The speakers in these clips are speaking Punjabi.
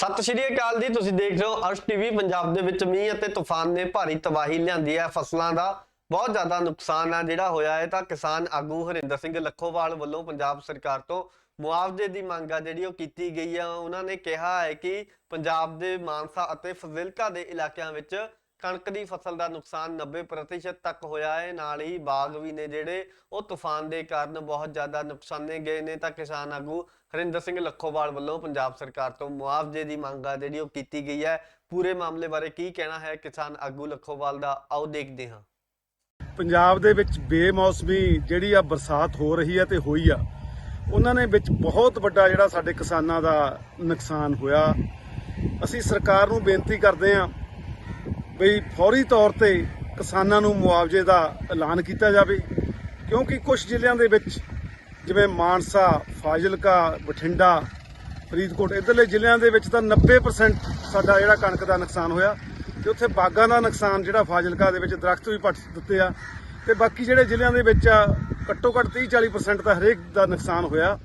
ਸਤਿ ਸ਼੍ਰੀ ਅਕਾਲ ਜੀ, ਤੁਸੀਂ ਦੇਖ ਰਹੇ ਹੋ ਅਰਸ਼ ਟੀਵੀ ਪੰਜਾਬ ਦੇ ਵਿੱਚ ਮੀਂਹ ਅਤੇ ਤੂਫਾਨ ਨੇ ਭਾਰੀ ਤਬਾਹੀ ਲਿਆਂਦੀ ਹੈ। ਫਸਲਾਂ ਦਾ ਬਹੁਤ ਜ਼ਿਆਦਾ ਨੁਕਸਾਨ ਆ ਜਿਹੜਾ ਹੋਇਆ ਹੈ ਤਾਂ ਕਿਸਾਨ ਆਗੂ ਹਰਿੰਦਰ ਸਿੰਘ ਲੱਖੋਵਾਲ ਵੱਲੋਂ ਪੰਜਾਬ ਸਰਕਾਰ ਤੋਂ ਮੁਆਵਜ਼ੇ ਦੀ ਮੰਗ ਆ, ਜਿਹੜੀ ਉਹ ਕੀਤੀ ਗਈ ਆ। ਉਹਨਾਂ ਨੇ ਕਿਹਾ ਹੈ ਕਿ ਪੰਜਾਬ ਦੇ ਮਾਨਸਾ ਅਤੇ ਫਜ਼ਿਲਕਾ ਦੇ ਇਲਾਕਿਆਂ ਵਿੱਚ ਕਣਕ ਦੀ ਫਸਲ ਦਾ ਨੁਕਸਾਨ 90% ਤੱਕ ਹੋਇਆ ਹੈ। ਨਾਲ ਹੀ ਬਾਗ ਵੀ ਨੇ ਜਿਹੜੇ, ਉਹ ਤੂਫਾਨ ਦੇ ਕਾਰਨ ਬਹੁਤ ਜ਼ਿਆਦਾ ਨੁਕਸਾਨੇ ਗਏ ਨੇ। ਤਾਂ ਕਿਸਾਨ ਆਗੂ ਹਰਿੰਦਰ ਸਿੰਘ ਲੱਖੋਵਾਲ ਵੱਲੋਂ ਪੰਜਾਬ ਸਰਕਾਰ ਤੋਂ ਮੁਆਵਜ਼ੇ ਦੀ ਮੰਗ ਆ ਜਿਹੜੀ ਉਹ ਕੀਤੀ ਗਈ ਹੈ। ਪੂਰੇ ਮਾਮਲੇ ਬਾਰੇ ਕੀ ਕਹਿਣਾ ਹੈ? ਕਿਸਾਨ ਆਗੂ ਲੱਖੋਵਾਲ ਦਾ, ਆਓ ਦੇਖਦੇ ਹਾਂ। ਪੰਜਾਬ ਦੇ ਵਿੱਚ ਬੇਮੌਸਮੀ ਜਿਹੜੀ ਆ, ਬਰਸਾਤ ਹੋ ਰਹੀ ਹੈ ਤੇ ਹੋਈ ਆ। ਉਹਨਾਂ ਨੇ ਵਿੱਚ ਬਹੁਤ ਵੱਡਾ ਜਿਹੜਾ ਸਾਡੇ ਕਿਸਾਨਾਂ ਦਾ ਨੁਕਸਾਨ ਹੋਇਆ। ਅਸੀਂ ਸਰਕਾਰ ਨੂੰ ਬੇਨਤੀ ਕਰਦੇ ਆ ਬਈ ਫੌਰੀ ਤੌਰ ਤੇ ਕਿਸਾਨਾਂ ਨੂੰ ਮੁਆਵਜ਼ੇ ਦਾ ਐਲਾਨ ਕੀਤਾ ਜਾਵੇ ਕਿਉਂਕਿ ਕੁਝ ਜ਼ਿਲ੍ਹਿਆਂ ਦੇ ਵਿੱਚ ਜਿਵੇਂ ਮਾਨਸਾ ਫਾਜ਼ਿਲਕਾ ਬਠਿੰਡਾ ਫਰੀਦਕੋਟ ਇਧਰਲੇ ਜ਼ਿਲ੍ਹਿਆਂ ਦੇ ਵਿੱਚ ਤਾਂ 90% ਸਾਡਾ ਜਿਹੜਾ ਕਣਕ ਦਾ ਨੁਕਸਾਨ ਹੋਇਆ ਤੇ ਉੱਥੇ ਬਾਗਾਂ ਦਾ ਨੁਕਸਾਨ ਜਿਹੜਾ ਫਾਜ਼ਿਲਕਾ ਦੇ ਵਿੱਚ ਦਰਖਤ ਵੀ ਪੱਟ ਦਿੱਤੇ ਆ ਤੇ ਬਾਕੀ ਜਿਹੜੇ ਜ਼ਿਲ੍ਹਿਆਂ ਦੇ ਵਿੱਚ ਆ, ਘੱਟੋ ਘੱਟ 30-40% ਤਾਂ ਹਰੇਕ ਦਾ ਨੁਕਸਾਨ ਹੋਇਆ।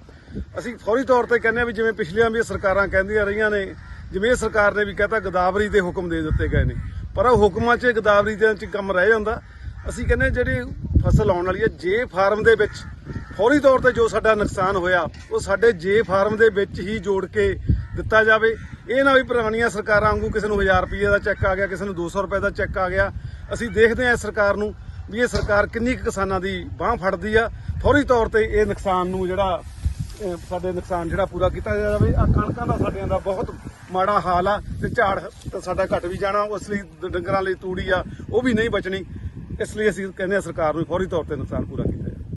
ਅਸੀਂ ਫੌਰੀ ਤੌਰ ਤੇ ਕਹਿੰਦੇ ਆ ਵੀ ਜਿਵੇਂ ਪਿਛਲੀਆਂ ਵੀ ਸਰਕਾਰਾਂ ਕਹਿੰਦੀਆਂ ਰਹੀਆਂ ਨੇ ਜਿਵੇਂ ਸਰਕਾਰ ਨੇ ਵੀ ਕਹਤਾ ਗਦਾਵਰੀ ਦੇ ਹੁਕਮ ਦੇ ਦਿੱਤੇ ਗਏ ਨੇ। ਪਰ ਉਹ ਹੁਕਮਾਂ 'ਚ, ਗਦਾਵਰੀ ਦੇ 'ਚ ਕੰਮ ਰਹਿ ਜਾਂਦਾ। ਅਸੀਂ ਕਹਿੰਦੇ ਜਿਹੜੀ ਫਸਲ ਆਉਣ ਵਾਲੀ ਹੈ, ਜੇ ਫਾਰਮ ਦੇ ਵਿੱਚ ਫੌਰੀ ਤੌਰ ਤੇ ਜੋ ਸਾਡਾ ਨੁਕਸਾਨ ਹੋਇਆ, ਉਹ ਸਾਡੇ ਜੇ ਫਾਰਮ ਦੇ ਵਿੱਚ ਹੀ ਜੋੜ ਕੇ ਦਿੱਤਾ ਜਾਵੇ। ਇਹ ਨਾ ਵੀ ਪੁਰਾਣੀਆਂ ਸਰਕਾਰਾਂ ਵਾਂਗੂ ਕਿਸੇ ਨੂੰ 1000 ਰੁਪਏ ਦਾ ਚੈੱਕ ਆ ਗਿਆ, ਕਿਸੇ ਨੂੰ 200 ਰੁਪਏ ਦਾ ਚੈੱਕ ਆ ਗਿਆ। ਅਸੀਂ ਦੇਖਦੇ ਹਾਂ ਇਸ ਸਰਕਾਰ ਨੂੰ ਵੀ ਇਹ ਸਰਕਾਰ ਕਿੰਨੀ ਕੁ ਕਿਸਾਨਾਂ ਦੀ ਬਾਹ ਫੜਦੀ ਆ। ਫੌਰੀ ਤੌਰ ਤੇ ਇਹ ਨੁਕਸਾਨ ਨੂੰ ਜਿਹੜਾ ਸਾਡੇ ਨੁਕਸਾਨ ਜਿਹੜਾ ਪੂਰਾ ਕੀਤਾ ਜਾਵੇ। ਆ ਕਣਕਾਂ ਦਾ ਸਾਡਿਆਂ ਦਾ ਬਹੁਤ ਮਾੜਾ ਹਾਲ ਆ ਤੇ ਝਾੜ ਤਾਂ ਸਾਡਾ ਘਟ ਵੀ ਜਾਣਾ, ਉਸ ਲਈ ਡੰਗਰਾਂ ਲਈ ਤੂੜੀ ਆ, ਉਹ ਵੀ ਨਹੀਂ ਬਚਣੀ। ਇਸ ਲਈ ਅਸੀਂ ਕਹਿੰਦੇ ਆ ਸਰਕਾਰ ਨੂੰ ਫੌਰੀ ਤੌਰ ਤੇ ਨੁਕਸਾਨ ਪੂਰਾ ਕੀਤਾ